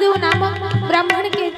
ब्राह्मण के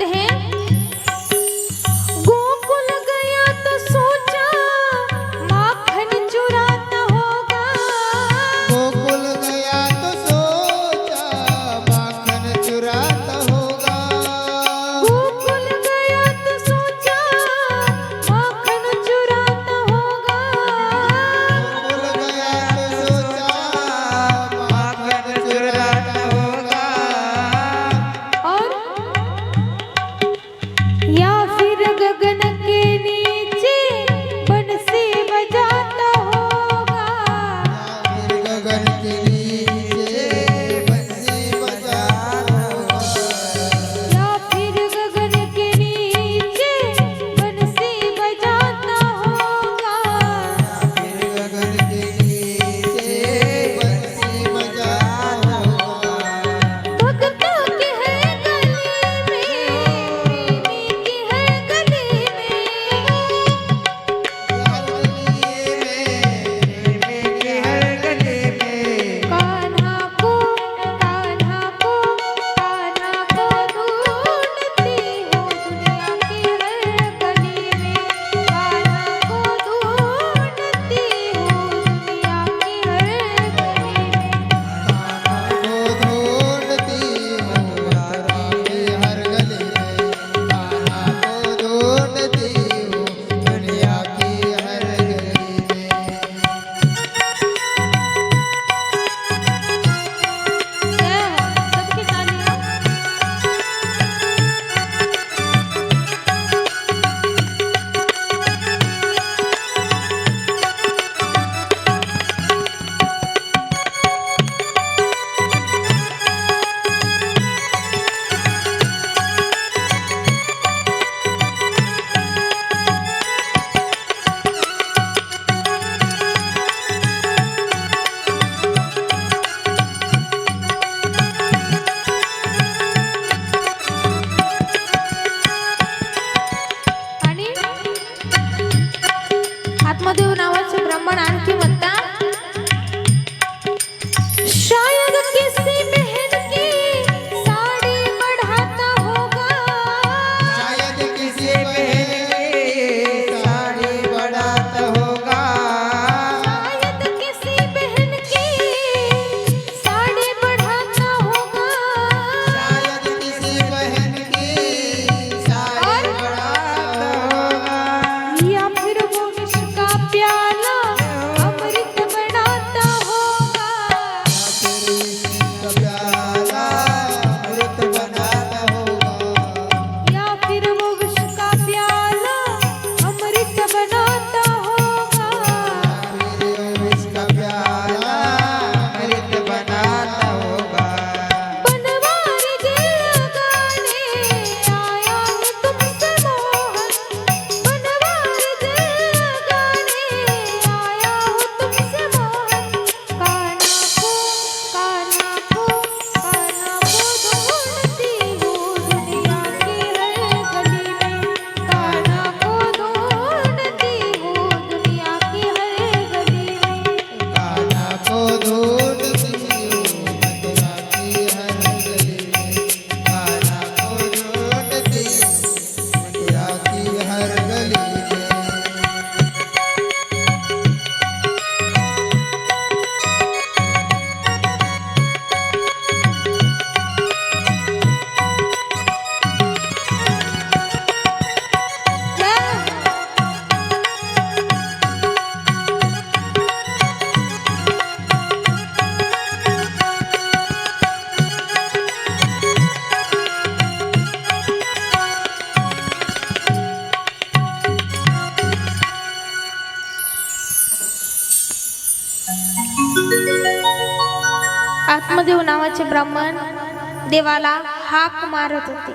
नावाचे ब्राह्मण देवाला हाक मारत होते.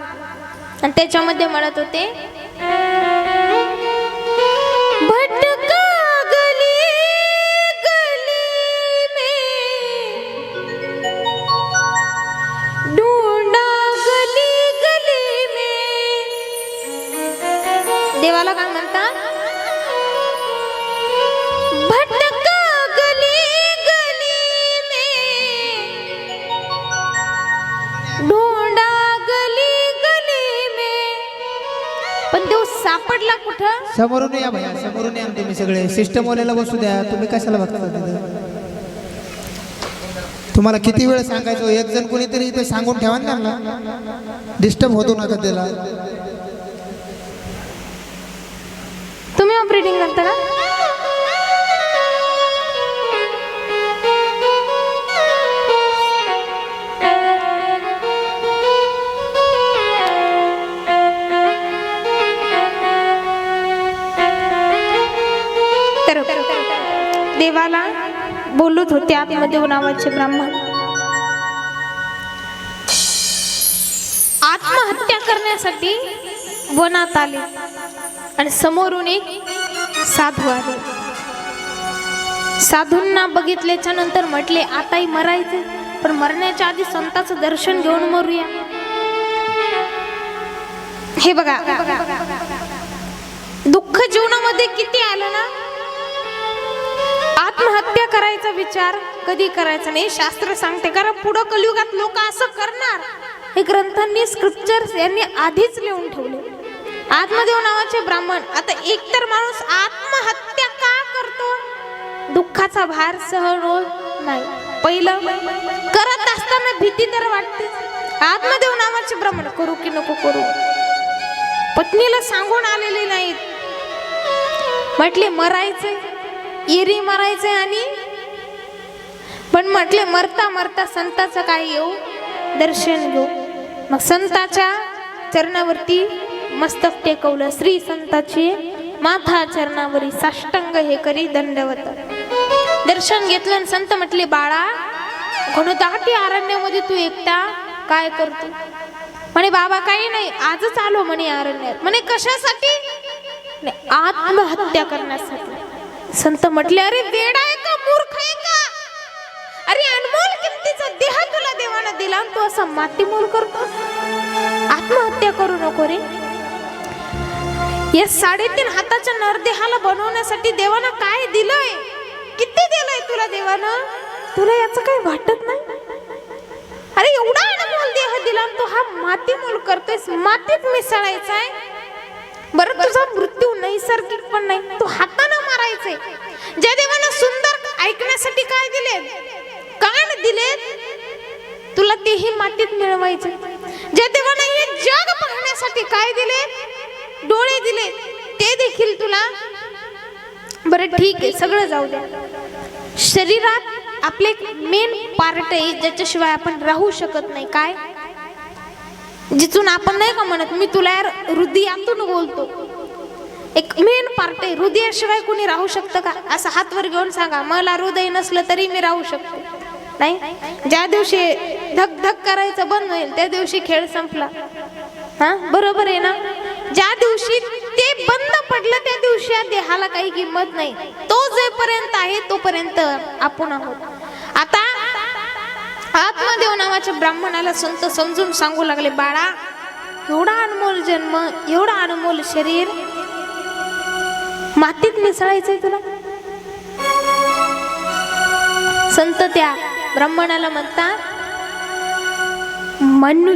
आणि त्याच्यामध्ये म्हणत होते समोरून या भैया समोरून या तुम्ही सगळे. सिस्टम वाल्याला बसू द्या. तुम्ही कशाला बघता तिथं तुम्हाला किती वेळ सांगायचो? एक जण कोणीतरी इथे सांगून ठेवा ना डिस्टर्ब होतो नका त्याला. तुम्ही ऑपरेटिंग करता का? देवाला बोलत होते आतमध्ये नावाचे ब्राह्मण. आत्महत्या करण्यासाठी वनात आले आणि समोरून एक साधू आले. साधूंना बघितल्याच्या नंतर म्हटले आताही मरायचे पण मरण्याच्या आधी संताचं दर्शन घेऊन मरूया. हे बघा. दुःख जीवनामध्ये किती आलं ना? आत्महत्या करायचा विचार कधी करायचा नाही? शास्त्र सांगते कारण पुढं कलियुगात लोक असं करणार. हे ग्रंथांनी स्क्रिप्चर्स यांनी आधीच लिहून ठेवले. आत्मदेव नावाचे ब्राह्मण. आता एकतर माणूस आत्महत्या का करतो? दुःखाचा भार सहन होत नाही. पहिलं करत असताना भीती तर वाटते. आत्मदेव नावाचे ब्राह्मण करू की नको करू. पत्नीला सांगून आलेले नाहीत. म्हटले मरायचे. इरी मारायचे आणि? पण म्हटले मरता मरता संताचं काय येऊ? दर्शन घेऊ. मग संताच्या चरणावरती मस्तक टेकवलं. श्री संताची माथा चरणावरी साष्टांग हे करी दंडवत. दर्शन घेतलं आणि संत म्हटले बाळा घनदाटी अरण्यामध्ये तू एकटा काय करतो? म्हणे बाबा काही नाही. आजच आलो म्हणे अरण्यात म्हणे कशासाठी? आत्महत्या करण्यासाठी. संत म्हटले अरे वेडा आहे का मूर्ख आहे का? अरे अनमोल किमतीचा देह तुला देवानं दिला तू असा माती मोल करतो आत्महत्या करू नको रे. या साडेतीन हाताच्या नरदेहाला बनवण्यासाठी देवानं काय दिलंय? किती दिलंय तुला देवानं? तुला याचं काही वाटत नाही? अरे एवढा अनमोल देह दिला आणि हा माती मोल करतोयस मातीत मिसळायचा आहे बरं तुझा मृत्यू नैसर्गिक पण नाही तू हाता करायचे. ज्या देवानं सुंदर ऐकण्यासाठी काय दिले? कान दिलेत तुला तेही मातीत मिळवायचे. ज्या देवानं हे जग पाहण्यासाठी काय दिले? डोळे दिले ते देखील तुला. बरं ठीक आहे सगळं जाऊ द्या. शरीरात आपले मेन पार्ट आहे ज्याच्याशिवाय आपण राहू शकत नाही. काय? जिथून आपण नाही का म्हणत मी तुला यार हृदयातून बोलतो. एक मेन पार्ट आहे. हृदयाशिवाय कोणी राहू शकतं का? असं हातवर घेऊन सांगा मला हृदय नसलं तरी मी राहू शकतो. नाही? ज्या दिवशी धक धक करायचं बंद होईल त्या दिवशी खेळ संपला. हा? बरोबर आहे ना? ज्या दिवशी ते बंद पडलं त्या दिवशी या देहाला काही किंमत नाही. तो जेपर्यंत आहे तोपर्यंत आपण आहोत. आता आत्मदेव नावाच्या ब्राह्मणाला संत समजून सांगू लागले बाळा एवढा अनमोल जन्म एवढा अनमोल शरीर मातीत मिसळायचंय तुला? संत त्या ब्राह्मणाला म्हणतात मनुष्य